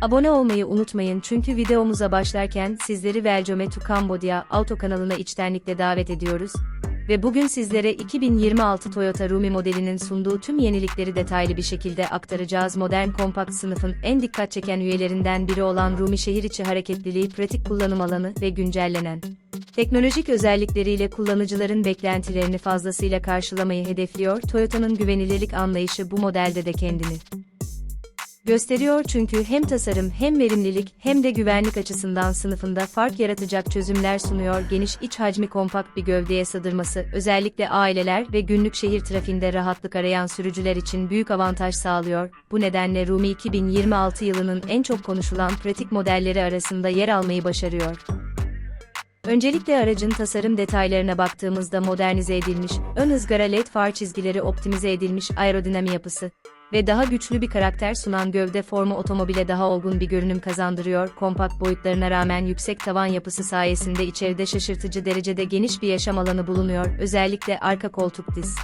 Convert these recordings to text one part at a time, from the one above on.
Abone olmayı unutmayın çünkü videomuza başlarken sizleri Welcome to Cambodia Auto kanalına içtenlikle davet ediyoruz. Ve bugün sizlere 2026 Toyota Rumi modelinin sunduğu tüm yenilikleri detaylı bir şekilde aktaracağız. Modern kompakt sınıfın en dikkat çeken üyelerinden biri olan Rumi şehir içi hareketliliği, pratik kullanım alanı ve güncellenen teknolojik özellikleriyle kullanıcıların beklentilerini fazlasıyla karşılamayı hedefliyor. Toyota'nın güvenilirlik anlayışı bu modelde de kendini gösteriyor çünkü hem tasarım hem verimlilik hem de güvenlik açısından sınıfında fark yaratacak çözümler sunuyor. Geniş iç hacmi kompakt bir gövdeye sığdırması özellikle aileler ve günlük şehir trafiğinde rahatlık arayan sürücüler için büyük avantaj sağlıyor. Bu nedenle Rumi 2026 yılının en çok konuşulan pratik modelleri arasında yer almayı başarıyor. Öncelikle aracın tasarım detaylarına baktığımızda modernize edilmiş, ön ızgara led far çizgileri optimize edilmiş aerodinami yapısı ve daha güçlü bir karakter sunan gövde formu otomobile daha olgun bir görünüm kazandırıyor. Kompakt boyutlarına rağmen yüksek tavan yapısı sayesinde içeride şaşırtıcı derecede geniş bir yaşam alanı bulunuyor. Özellikle arka koltuk diz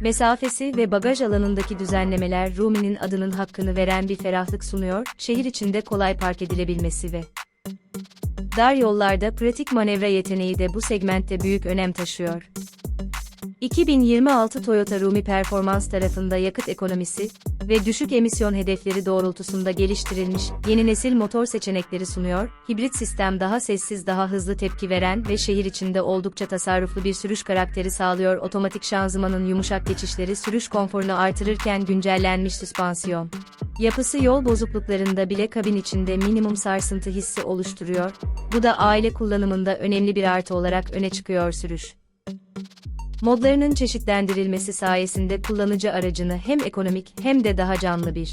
mesafesi ve bagaj alanındaki düzenlemeler Rumi'nin adının hakkını veren bir ferahlık sunuyor. Şehir içinde kolay park edilebilmesi ve dar yollarda pratik manevra yeteneği de bu segmentte büyük önem taşıyor. 2026 Toyota Rumi Performans tarafında yakıt ekonomisi ve düşük emisyon hedefleri doğrultusunda geliştirilmiş yeni nesil motor seçenekleri sunuyor. Hibrit sistem daha sessiz, daha hızlı tepki veren ve şehir içinde oldukça tasarruflu bir sürüş karakteri sağlıyor. Otomatik şanzımanın yumuşak geçişleri sürüş konforunu artırırken güncellenmiş süspansiyon yapısı yol bozukluklarında bile kabin içinde minimum sarsıntı hissi oluşturuyor. Bu da aile kullanımında önemli bir artı olarak öne çıkıyor sürüş. Modlarının çeşitlendirilmesi sayesinde kullanıcı aracını hem ekonomik hem de daha canlı bir